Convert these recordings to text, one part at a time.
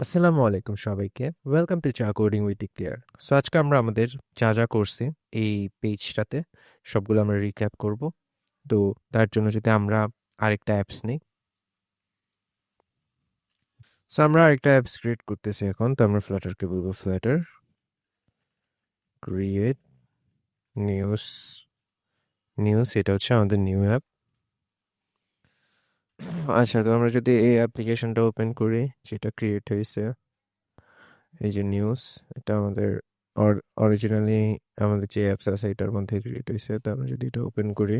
আসসালামু আলাইকুম সবাইকে। ওয়েলকাম টু চা কোডিং উইথ ইক্তিয়ার সো আজকে আমরা আমাদের যা যা করছি, এই পেজটাতে সবগুলো আমরা রিক্যাপ করব। তো, তার জন্য যদি আমরা আরেকটা অ্যাপস নিই। সো আমরা আরেকটা অ্যাপস ক্রিয়েট করতেছি এখন। তো, আমরা ফ্ল্যাটারকে বলব ফ্ল্যাটার ক্রিয়েট নিউজ নিউজ এটা হচ্ছে আমাদের নিউ অ্যাপ আচ্ছা তো আমরা যদি এই অ্যাপ্লিকেশনটা ওপেন করি, যেটা ক্রিয়েট হয়েছে, এই যে নিউজ এটা আমাদের অরিজিনালি আমাদের যে অ্যাপস আছে, এটার মধ্যে ক্রিয়েট হয়েছে, তো আমরা যদি এটা ওপেন করি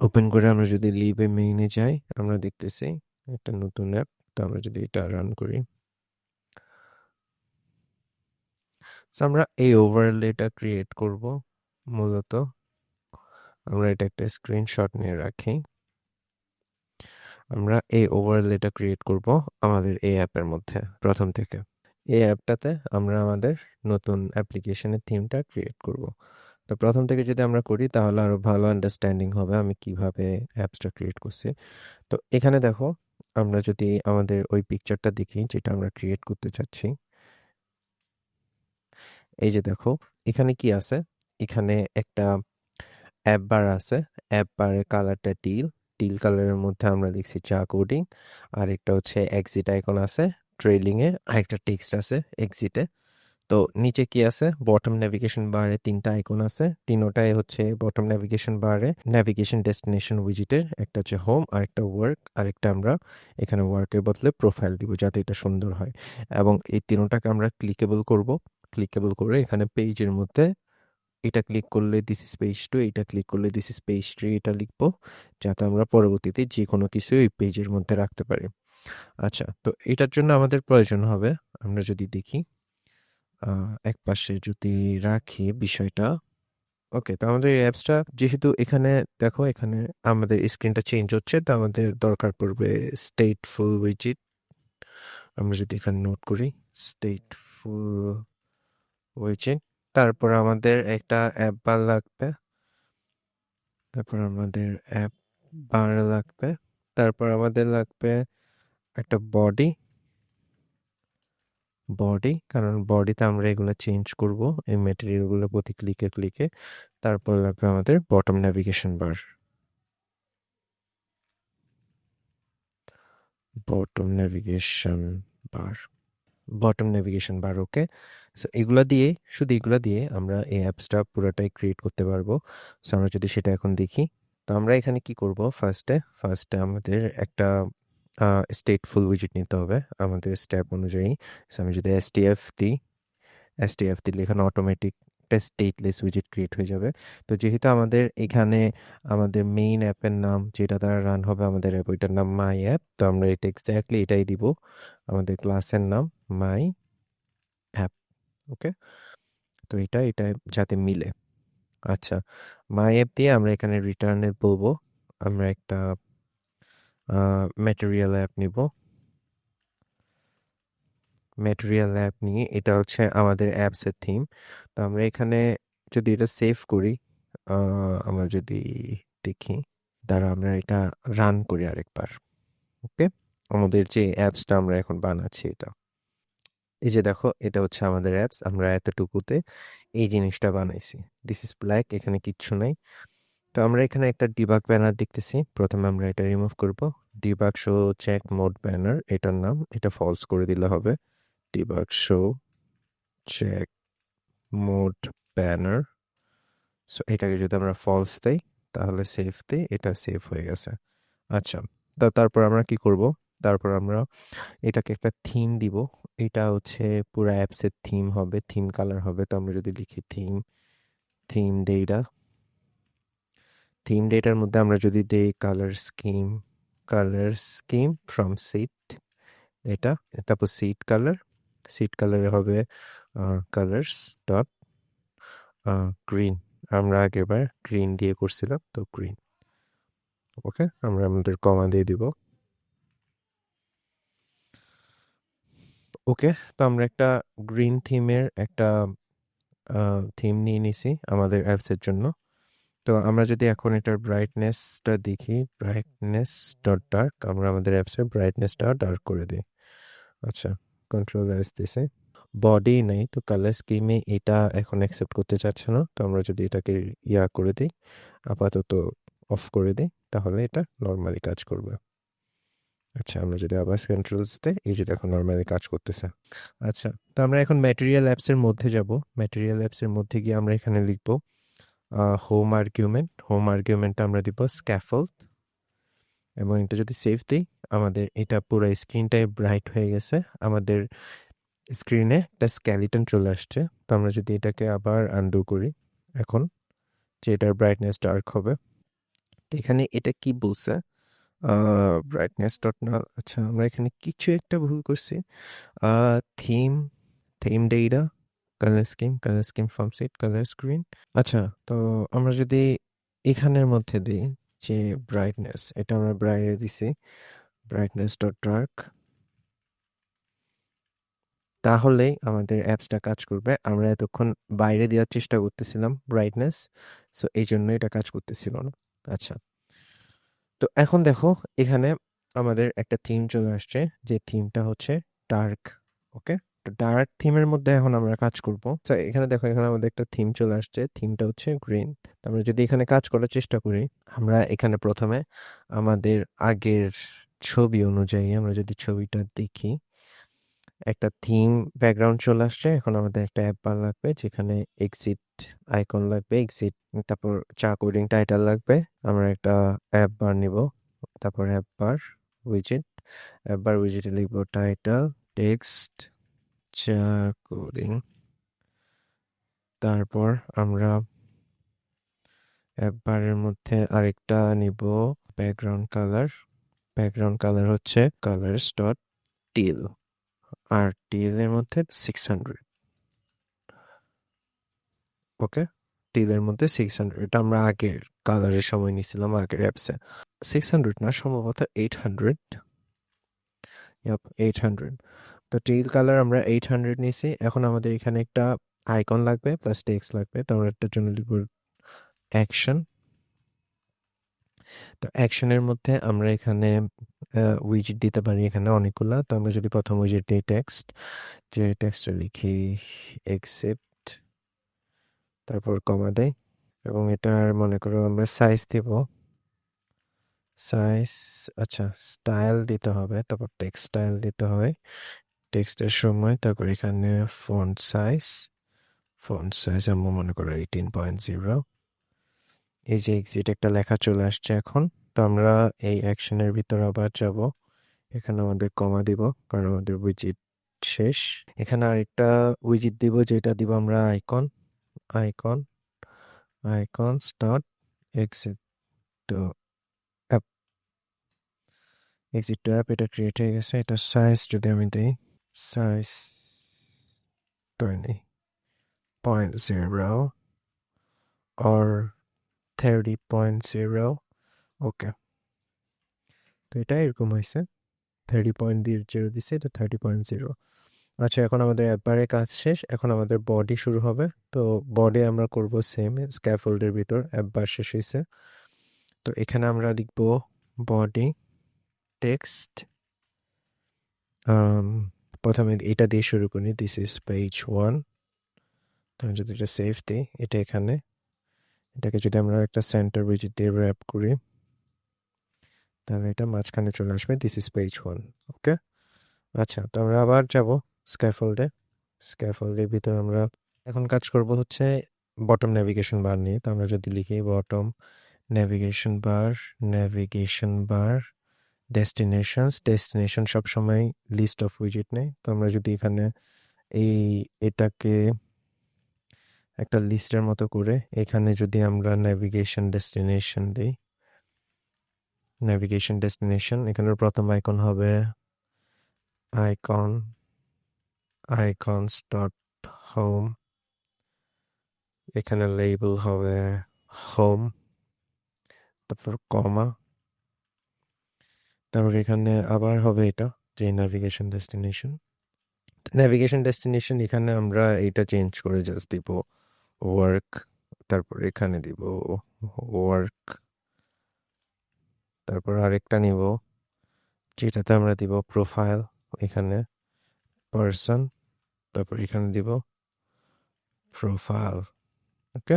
ওপেন করে আমরা যদি লিভে মেইনে যাই, আমরা দেখতেছি একটা নতুন অ্যাপ তো আমরা যদি এটা রান করি। আমরা এই ওভারলেটা ক্রিয়েট করব, মূলত। আমরা এটা একটা স্ক্রিনশট নিয়ে রাখি। আমরা এই ওভারলেটা ক্রিয়েট করব আমাদের এই অ্যাপের মধ্যে প্রথম থেকে। এই অ্যাপটাতে আমরা আমাদের নতুন অ্যাপ্লিকেশনের থিমটা ক্রিয়েট করব। তো প্রথম থেকে যদি আমরা করি তাহলে আরও ভালো আন্ডারস্ট্যান্ডিং হবে আমি কীভাবে অ্যাপসটা ক্রিয়েট করছি। তো এখানে দেখো আমরা যদি আমাদের ওই পিকচারটা দেখি যেটা আমরা ক্রিয়েট করতে চাচ্ছি। এই যে দেখো এখানে কি আছে? এখানে একটা অ্যাপ বার আছে। অ্যাপ বারের কালারটা টিল টিল কালারের মধ্যে আমরা লিখছি চা কোডিং। আর একটা হচ্ছে এক্সিট আইকন আছে ট্রেলিংয়ে আর একটা টেক্সট আছে এক্সিটে তো নিচে কি আছে? বটম নেভিগেশন বারে তিনটা আইকন আছে। তিনোটাই হচ্ছে বটম নেভিগেশন বারে নেভিগেশন ডেস্টিনেশন উইজিটের একটা হচ্ছে হোম আর একটা ওয়ার্ক আর একটা আমরা এখানে ওয়ার্কের বদলে প্রোফাইল দিব যাতে এটা সুন্দর হয়। এবং এই তিনোটাকে আমরা ক্লিকেবল করব। ক্লিকেবল করে এখানে পেজের মধ্যে এটা ক্লিক করলে দিস ইস পেজ টু এটা ক্লিক করলে দিস ইস পেজ থ্রি এটা লিখব, যাতে আমরা পরবর্তীতে যে কোনো কিছু এই পেজের মধ্যে রাখতে পারি। আচ্ছা তো এটার জন্য আমাদের প্রয়োজন হবে, আমরা যদি দেখি এক পাশে যদি রাখি বিষয়টা ওকে তো আমাদের এই অ্যাপসটা যেহেতু এখানে, দেখো, এখানে আমাদের স্ক্রিনটা চেঞ্জ হচ্ছে, তো আমাদের দরকার পড়বে স্টেট ফুল উইজিট আমরা যদি এখানে নোট করি স্টেট ফুল উইজিট তারপর আমাদের একটা অ্যাপ বার লাগবে। তারপর আমাদের অ্যাপ বার লাগবে। তারপর আমাদের লাগবে একটা বডি বডি কারণ বডিতে আমরা এগুলো চেঞ্জ করব, এই ম্যাটেরিয়ালগুলো প্রতি ক্লিকে ক্লিকে তারপর লাগবে আমাদের bottom navigation bar bottom navigation bar bottom navigation bar okay so এগুলো দিয়ে, শুধু এগুলো দিয়ে আমরা এই অ্যাপসটা পুরোটাই ক্রিয়েট করতে পারব। সো আমরা যদি সেটা এখন দেখি, তো আমরা এখানে কি করব? ফার্স্টে ফার্স্টে আমাদের একটা স্টেট ফুল উইজিট নিতে হবে আমাদের স্টেপ অনুযায়ী। সো আমি যদি এস টি এফ দিই এস টি এফ দিলে এখানে অটোমেটিক একটা স্টেটলেস উইজিট ক্রিয়েট হয়ে যাবে। তো যেহেতু আমাদের এখানে আমাদের মেইন অ্যাপের নাম যেটা দ্বারা রান হবে আমাদের অ্যাপ ওইটার নাম মাই অ্যাপ তো আমরা এটা এক্স্যাক্টলি এটাই দিব। আমাদের ক্লাসের নাম মাই অ্যাপ ওকে তো এটা এটা যাতে মিলে। আচ্ছা মাই অ্যাপ দিয়ে আমরা এখানে রিটার্নে বলব। আমরা একটা ম্যাটেরিয়াল অ্যাপ নিব। ম্যাটেরিয়াল অ্যাপ নিয়ে, এটা হচ্ছে আমাদের অ্যাপসের থিম তো আমরা এখানে যদি এটা সেভ করি আমরা যদি দেখি, দ্বারা আমরা এটা রান করি আরেকবার ওকে আমাদের যে অ্যাপসটা আমরা এখন বানাচ্ছি এটা। এই যে দেখো, এটা হচ্ছে আমাদের অ্যাপস আমরা এতটুকুতে এই জিনিসটা বানাইছি। দিস ইজ ব্ল্যাক এখানে কিচ্ছু নাই। তো আমরা এখানে একটা ডিবাগ ব্যানার দেখতেছি। প্রথমে আমরা এটা রিমুভ করব। Debug show check mode banner এটার নাম, এটা ফলস করে দিলে হবে। Debug show check mode banner so এটাকে যদি আমরা ফলস দেই, তাহলে সেফ দিই এটা সেফ হয়ে গেছে। আচ্ছা তা তারপর আমরা কি করব? তারপর আমরা এটাকে একটা থিম দিব। এটা হচ্ছে পুরো অ্যাপসের থিম হবে থিম কালার হবে। তো আমরা যদি লিখি থিম থিম ডেটা থিম ডেটার মধ্যে আমরা যদি দেই colour scheme colour scheme from seed এটা, তারপর সিট কালার সিট কালারে হবে কালার্স ডট গ্রিন আমরা আগেরবার গ্রিন দিয়ে করছিলাম, তো গ্রিন ওকে আমরা আমাদের কমা দিয়ে দিব। ওকে তো আমরা একটা গ্রিন থিমের একটা থিম নিয়ে নিছি আমাদের অ্যাপসের জন্য। তো আমরা যদি এখন এটার ব্রাইটনেসটা দেখি ব্রাইটনেস ডট ডার্ক আমরা আমাদের অ্যাপসের ব্রাইটনেসটা ডার্ক করে দিই। আচ্ছা। কন্ট্রোল এস দিছে বডি নেই, তো কালার স্কিমে এটা এখন অ্যাকসেপ্ট করতে চাচ্ছে না, তো আমরা যদি এটাকে ইয়া করে দিই, আপাতত অফ করে দিই, তাহলে এটা নর্মালি কাজ করবে। আচ্ছা আমরা যদি আবার কন্ট্রোলস দিই, এই যে দেখো নর্মালি কাজ করতেছে। আচ্ছা তো আমরা এখন ম্যাটেরিয়াল অ্যাপসের মধ্যে যাব। ম্যাটেরিয়াল অ্যাপসের মধ্যে গিয়ে আমরা এখানে লিখব হোম আর্গুমেন্ট হোম আর্গুমেন্টটা আমরা দিব স্ক্যাফল্ড এবং এটা যদি সেভ দিই আমাদের এটা পুরো স্ক্রিনটাই ব্রাইট হয়ে গেছে। আমাদের স্ক্রিনে একটা স্ক্যালিটন চলে আসছে। তো আমরা যদি এটাকে আবার আনডু করি, এখন যে এটার ব্রাইটনেস ডার্ক হবে। তো এখানে এটা কি বলছে? ব্রাইটনেস ডট না আচ্ছা আমরা এখানে কিছু একটা ভুল করছি। Theme theme data colour scheme colour scheme from set colour screen আচ্ছা তো আমরা যদি এখানের মধ্যে দিই যে ব্রাইটনেস এটা আমরা ব্রাইটে দিছি। ব্রাইটনেস ডট ডার্ক তাহলেই আমাদের অ্যাপসটা কাজ করবে। আমরা এতক্ষণ বাইরে দেওয়ার চেষ্টা করতেছিলাম ব্রাইটনেস সো এই জন্য এটা কাজ করতেছিল না। আচ্ছা। তো এখন দেখো, এখানে আমাদের একটা থিম চলে আসছে, যে থিমটা হচ্ছে ডার্ক ওকে তো ডার্ক থিমের মধ্যে এখন আমরা কাজ করব। তো এখানে দেখো, এখানে আমাদের একটা থিম চলে আসছে থিমটা হচ্ছে গ্রিন আমরা যদি এখানে কাজ করার চেষ্টা করি, আমরা এখানে প্রথমে আমাদের আগের ছবি অনুযায়ী আমরা যদি ছবিটা দেখি, একটা থিম ব্যাকগ্রাউন্ড চলে আসছে, এখন আমাদের একটা অ্যাপ বার লাগবে, যেখানে এক্সিট আইকন লাগবে এক্সিট তারপর চা কোডিং টাইটেল লাগবে, আমরা একটা অ্যাপ বার নিব, তারপর অ্যাপ বার উইজেট অ্যাপ বার উইজেটে লিখব টাইটেল টেক্সট চা কোডিং তারপর আমরা অ্যাপ বারের মধ্যে আরেকটা নিব ব্যাকগ্রাউন্ড কালার ব্যাকগ্রাউন্ড কালার হচ্ছে কালার্স ডট টিল আর টিল এর মধ্যে সিক্স হান্ড্রেড ওকে টিলের মধ্যে সিক্স হান্ড্রেড এটা আমরা আগের কালারের সময় নিয়েছিলাম, আগের অ্যাপসে সিক্স হান্ড্রেড না, সম্ভবত eight hundred yup eight hundred তো টিল কালার আমরা এইট হান্ড্রেড নিয়েছি। এখন আমাদের এখানে একটা আইকন লাগবে প্লাস টেক্সট লাগবে। তো আমরা একটার জন্য লিখব অ্যাকশন তো অ্যাকশনের মধ্যে আমরা এখানে উইজিট দিতে পারি এখানে অনেকগুলা। তো আমরা যদি প্রথম উইজিট দিই টেক্সট যে টেক্সটটা লিখি একসেপ্ট তারপর কমা দেয় এবং এটার মনে করো আমরা সাইজ দিব। সাইজ আচ্ছা স্টাইল দিতে হবে, তারপর টেক্সট স্টাইল দিতে হয়। টেক্সটের সময়, তারপর এখানে ফন্ট সাইজ ফন্ট সাইজ আমরা মনে করো এইটিন পয়েন্ট জিরো এই যে এক্সিট একটা লেখা চলে আসছে এখন। তো আমরা এই অ্যাকশনের ভিতর আবার যাব। এখানে আমাদের কমা দিব, কারণ আমাদের উইজিট শেষ। এখানে আরেকটা উইজিট দিব, যেটা দিব আমরা icon icon icon dot exit to app exit to app এটা ক্রিয়েট হয়ে গেছে। এটা সাইজ যদি আমি দিই size twenty point zero or thirty point zero okay তো এটা এরকম হয়েছে। থার্টি পয়েন্ট দিয়ে জিরো দিছে, এটা থার্টি পয়েন্ট জিরো আচ্ছা এখন আমাদের একবারে কাজ শেষ। এখন আমাদের বডি শুরু হবে। তো বডি আমরা করব সেম স্ক্যাফোল্ডের ভিতর। একবার শেষ হয়েছে। তো এখানে আমরা লিখব বডি টেক্সট প্রথমে এটা দিয়ে শুরু করি। দিস ইজ পেজ ওয়ান আমি যদি এটা সেভ দিই, এটা এখানে। এটাকে যদি আমরা একটা সেন্টার উইজিট দিয়ে র্যাপ করি, তাহলে এটা মাঝখানে চলে আসবে this is page one okay আচ্ছা তো আমরা আবার যাব স্ক্যাফোল্ডে স্ক্যাফোল্ডের ভিতরে আমরা এখন কাজ করব হচ্ছে বটম নেভিগেশন বার নিয়ে। তো আমরা যদি লিখি bottom navigation bar navigation bar destinations destination সবসময় লিস্ট অফ উইজিট নেই। তো আমরা যদি এখানে এই এটাকে একটা লিস্টের মতো করে এখানে যদি আমরা নেভিগেশন ডেস্টিনেশন দিই নেভিগেশন ডেস্টিনেশন এখানের প্রথম আইকন হবে আইকন আইকনস ডট হোম এখানে লেবেল হবে হোম তারপর কমা তারপর এখানে আবার হবে এটা যে নেভিগেশন ডেস্টিনেশন নেভিগেশন ডেস্টিনেশন এখানে আমরা এটা চেঞ্জ করে জাস্ট দিব। ওয়ার্ক তারপর এখানে দিব ওয়ার্ক তারপর আরেকটা নিব, যেটাতে আমরা দিব প্রোফাইল এখানে পার্সন তারপর এখানে দিব প্রোফাইল ওকে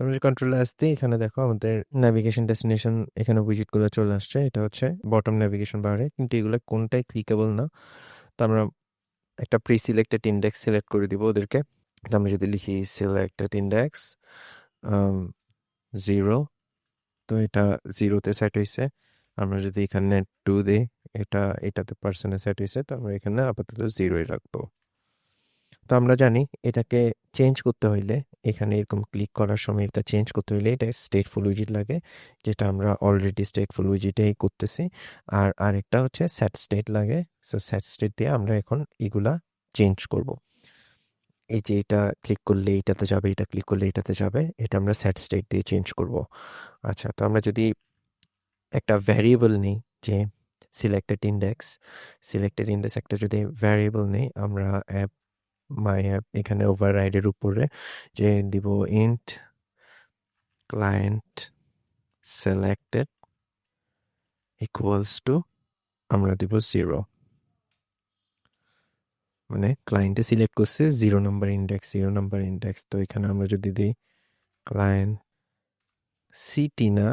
আমরা যে কন্ট্রোল আসতে এখানে দেখো আমাদের ন্যাভিগেশন ডেস্টিনেশন এখানে উইজিটগুলো চলে আসছে, এটা হচ্ছে বটম ন্যাভিগেশন বারে কিন্তু এগুলো কোনটাই ক্লিকেবল না। তো আমরা একটা প্রি সিলেক্টেড ইন্ডেক্স সিলেক্ট করে দিব ওদেরকে। তো আমরা যদি লিখি সিলেক্টেড ইন্ডেক্স জিরো তো এটা জিরোতে সেট হয়েছে আমরা যদি এখানে টু দিই, এটা, এটাতে পার্সেন্টে সেট হয়েছে তো আমরা এখানে আপাতত জিরোই রাখব। তো আমরা জানি এটাকে চেঞ্জ করতে হইলে, এখানে এরকম ক্লিক করার সময় এটা চেঞ্জ করতে হইলে এটা স্টেটফুল উইজিট লাগে, যেটা আমরা অলরেডি স্টেটফুল উইজিটেই করতেছি। আর আরেকটা হচ্ছে স্যাট স্টেট লাগে সো স্যাট স্টেট দিয়ে আমরা এখন এগুলা চেঞ্জ করব। এই যে এটা ক্লিক করলে এটাতে যাবে, এটা ক্লিক করলে এটাতে যাবে, এটা আমরা স্যাট স্টেট দিয়ে চেঞ্জ করব। আচ্ছা তো আমরা যদি একটা ভ্যারিয়েবল নিই, যে সিলেক্টেড ইন্ডেক্স সিলেক্টেড ইন্ডেক্স একটা যদি ভ্যারিয়েবল নেই, আমরা অ্যাপ মাই অ্যাপ এখানে ওভার রাইডের উপরে যে দিব int client selected equals to আমরা দিব জিরো মানে ক্লায়েন্টে সিলেক্ট করছে zero number index zero number index তো এখানে আমরা যদি দিই ক্লায়েন্ট সিটি না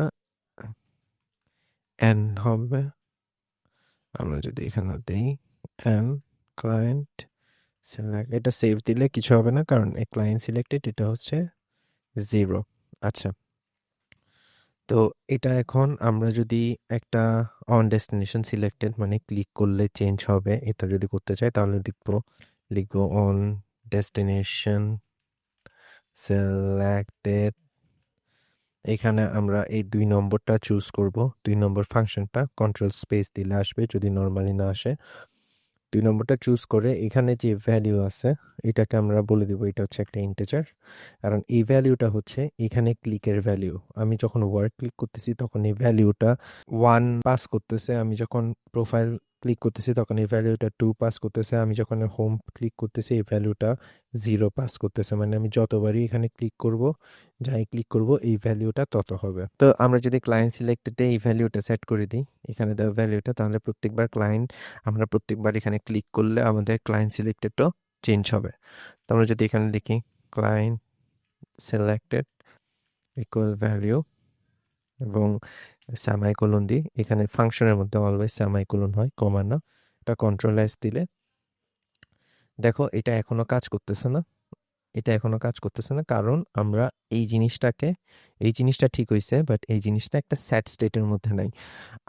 এন হবে। আমরা যদি এখানে দিই এন ক্লায়েন্ট সিলেক্ট এটা সেভ দিলে কিছু হবে না, কারণ এই ক্লায়েন্ট সিলেক্টেড এটা হচ্ছে জিরো আচ্ছা। তো এটা এখন আমরা যদি একটা অন ডেস্টিনেশন সিলেক্টেড মানে ক্লিক করলে চেঞ্জ হবে, এটা যদি করতে চাই তাহলে লিখব লিখব অন ডেস্টিনেশন সিলেক্টেড এখানে আমরা এই দুই নম্বরটা চুজ করব, দুই নম্বর ফাংশনটা কন্ট্রোল স্পেস দিলে আসবে যদি নর্মালি না আসে। দুই নম্বরটা চুজ করে এখানে যে ভ্যালিউ আছে এটাকে আমরা বলে দিব, এটা হচ্ছে একটা ইন্টেজার কারণ এই ভ্যালিউটা হচ্ছে এখানে ক্লিকের ভ্যালিউ আমি যখন ওয়ার্ড ক্লিক করতেছি, তখন এই ভ্যালিউটা ওয়ান পাস করতেছে, আমি যখন প্রোফাইল ক্লিক করতেছি, তখন এই ভ্যালিউটা টু পাস করতেছে, আমি যখন হোম ক্লিক করতেছি, এই ভ্যালিউটা জিরো পাস করতেছে। মানে আমি যতবারই এখানে ক্লিক করব, যাই ক্লিক করব, এই ভ্যালিউটা তত হবে। তো আমরা যদি ক্লায়েন্ট সিলেক্টেডে এই ভ্যালিউটা সেট করে দিই, এখানে দেওয়া ভ্যালিউটা তাহলে প্রত্যেকবার ক্লায়েন্ট আমরা প্রত্যেকবার এখানে ক্লিক করলে আমাদের ক্লায়েন্ট সিলেক্টেডও চেঞ্জ হবে। তো আমরা যদি এখানে লিখি ক্লায়েন্ট সিলেক্টেড ইকুয়াল ভ্যালিউ এবং স্যামাইকোলন দিই, এখানে ফাংশনের মধ্যে অলওয়েজ স্যামাইকোলন হয় কমা না। এটা কন্ট্রোল এস দিলে দেখো এটা এখনও কাজ করতেছে না। এটা এখনও কাজ করতেছে না কারণ আমরা এই জিনিসটাকে, এই জিনিসটা ঠিক হয়েছে বাট এই জিনিসটা একটা স্যাট স্টেটের মধ্যে নাই।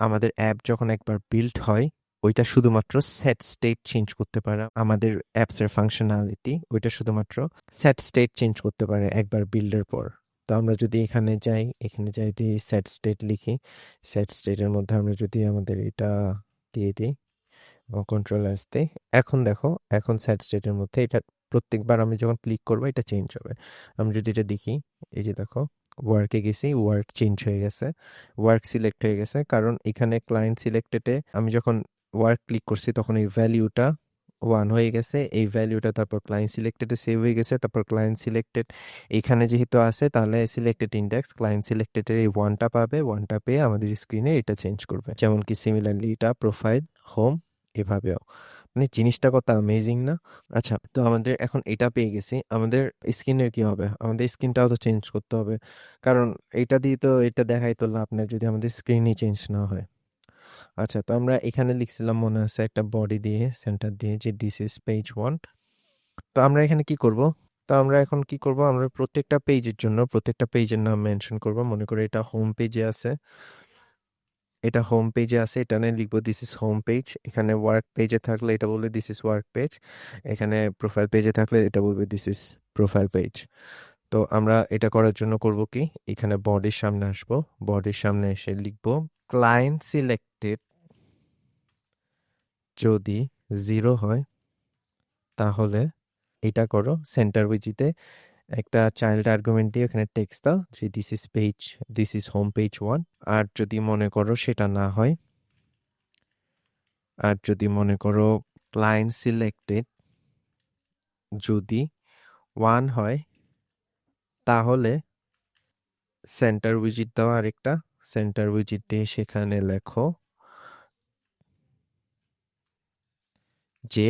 আমাদের অ্যাপ যখন একবার বিল্ড হয় ওইটা শুধুমাত্র সেট স্টেট চেঞ্জ করতে পারে। আমাদের অ্যাপসের ফাংশনালিটি ওইটা শুধুমাত্র সেট স্টেট চেঞ্জ করতে পারে একবার বিল্ডের পর। তো আমরা যদি এখানে যাই এখানে যাই দিয়ে সেট স্টেট লিখি। সেট স্টেটের মধ্যে আমরা যদি আমাদের এটা দিয়ে দিই কন্ট্রোল আসতে এখন দেখো, এখন সেট স্টেটের মধ্যে এটা প্রত্যেকবার আমি যখন ক্লিক করব এটা চেঞ্জ হবে। আমি যদি এটা দেখি, এই যে দেখো ওয়ার্কে গেছি ওয়ার্ক চেঞ্জ হয়ে গেছে। ওয়ার্ক সিলেক্ট হয়ে গেছে, কারণ এখানে ক্লায়েন্ট সিলেক্টেডে আমি যখন ওয়ার্ক ক্লিক করছি, তখন এই ভ্যালিউটা ওয়ান হয়ে গেছে। এই ভ্যালিউটা তারপর ক্লায়েন্ট সিলেক্টেডে সেভ হয়ে গেছে। তারপর ক্লায়েন্ট সিলেক্টেড এখানে যেহেতু আছে, তাহলে সিলেক্টেড ইন্ডেক্স ক্লায়েন্ট সিলেক্টেডের এই ওয়ানটা পাবে। ওয়ানটা পেয়ে আমাদের স্ক্রিনে এটা চেঞ্জ করবে। যেমন কি সিমিলারলি এটা প্রোফাইল হোম এভাবেও। মানে জিনিসটা কত অ্যামেজিং না? আচ্ছা তো আমাদের এখন এটা পেয়ে গেছি। আমাদের স্কিনের কি হবে? আমাদের স্কিনটাও তো চেঞ্জ করতে হবে। কারণ এটা দিয়ে তো, এটা দেখাই তো লাভ নেই যদি আমাদের স্ক্রিনই চেঞ্জ না হয়। আচ্ছা তো আমরা এখানে লিখছিলাম মনে আছে একটা বডি দিয়ে সেন্টার দিয়ে যে দিস ইজ পেজ ওয়ান তো আমরা এখানে কি করব? তো আমরা এখন কি করব? আমরা প্রত্যেকটা পেজের জন্য প্রত্যেকটা পেজের নাম মেনশন করব। মনে করে এটা হোম পেজে আছে। এটা হোম পেজে আছে, এটা নিয়ে লিখব দিস ইজ হোম পেজ এখানে ওয়ার্ক পেজে থাকলে এটা বলবে দিস ইজ ওয়ার্ক পেজ এখানে প্রোফাইল পেজে থাকলে এটা বলবে দিস ইজ প্রোফাইল পেজ তো আমরা এটা করার জন্য করব কি? এখানে বডির সামনে আসব। বডির সামনে এসে লিখব ক্লায়েন্ট সিলেক্টেড যদি জিরো হয়, তাহলে এটা করো সেন্টার উইজিতে একটা চাইল্ড আর্গুমেন্ট দিয়ে এখানে টেক্সট দাও যে this is page this is home page one আর যদি মনে করো সেটা না হয়, আর যদি মনে করো ক্লায়েন্ট সিলেক্টেড যদি ওয়ান হয়, তাহলে সেন্টার উইজিট দাও আরেকটা সেন্টার উইজিট দিয়ে সেখানে লেখো যে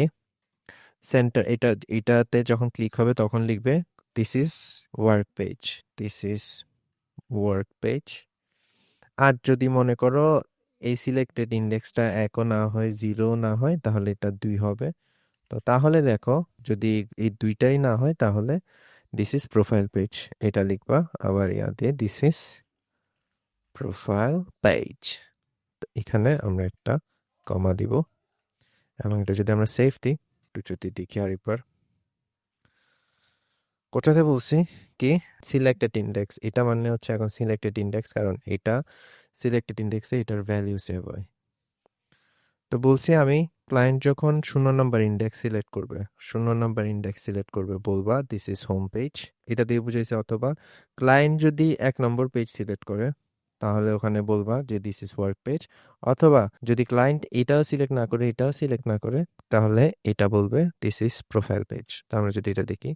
সেন্টার, এটা, এটাতে যখন ক্লিক হবে তখন লিখবে this is work page this is work page আর যদি মনে করো এই সিলেক্টেড ইন্ডেক্সটা একও না হয় জিরো না হয়, তাহলে এটা দুই হবে। তো তাহলে দেখো, যদি এই দুইটাই না হয়, তাহলে দিস ইজ প্রোফাইল পেজ এটা লিখবা, আবার ইয়া দিয়ে দিস ইজ প্রোফাইল পেজ এখানে আমরা একটা কমা দিব এবং এটা যদি আমরা সেভ দিই, একটু যদি দেখি আর একবার। কোথাতে বলছি কি? সিলেক্টেড ইন্ডেক্স এটা মানে হচ্ছে এখন সিলেক্টেড ইন্ডেক্স কারণ এটা সিলেক্টেড ইন্ডেক্সে এটার ভ্যালিউ সেভ হয়। তো বলছি আমি ক্লায়েন্ট যখন শূন্য নম্বর ইন্ডেক্স সিলেক্ট করবে, শূন্য নম্বর ইন্ডেক্স সিলেক্ট করবে, বলবা দিস ইজ হোম পেজ এটা দিয়ে বুঝাইছে অথবা ক্লায়েন্ট যদি এক নম্বর পেজ সিলেক্ট করে তাহলে ওখানে বলবা যে দিস ইজ ওয়ার্ক পেজ অথবা যদি ক্লায়েন্ট এটাও সিলেক্ট না করে, এটাও সিলেক্ট না করে, তাহলে এটা বলবে দিস ইজ প্রোফাইল পেজ তো আমরা যদি এটা দেখি,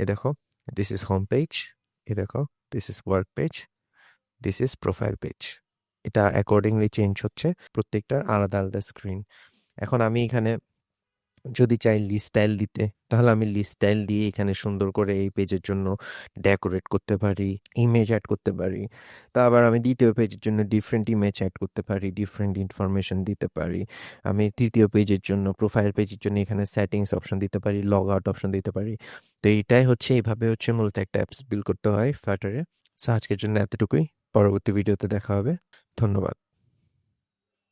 এ দেখো দিস ইজ হোম পেজ এ দেখো this is work page this is profile page এটা অ্যাকর্ডিংলি চেঞ্জ হচ্ছে, প্রত্যেকটার আলাদা আলাদা স্ক্রিন এখন আমি এখানে যদি চাই লিস্ট স্টাইল দিতে, তাহলে আমি লিস্ট স্টাইল দিয়ে এখানে সুন্দর করে এই পেজের জন্য ডেকোরেট করতে পারি ইমেজ অ্যাড করতে পারি। তা আবার আমি দ্বিতীয় পেজের জন্য ডিফারেন্ট ইমেজ অ্যাড করতে পারি ডিফারেন্ট ইনফরমেশন দিতে পারি। আমি তৃতীয় পেজের জন্য প্রোফাইল পেজের জন্য এখানে সেটিংস অপশন দিতে পারি লগ আউট অপশন দিতে পারি। তো এইটাই হচ্ছে, এইভাবে হচ্ছে মূলত একটা অ্যাপস বিল করতে হয় ফ্ল্যাটারে সো আজকের জন্য এতটুকুই। পরবর্তী ভিডিওতে দেখা হবে। ধন্যবাদ।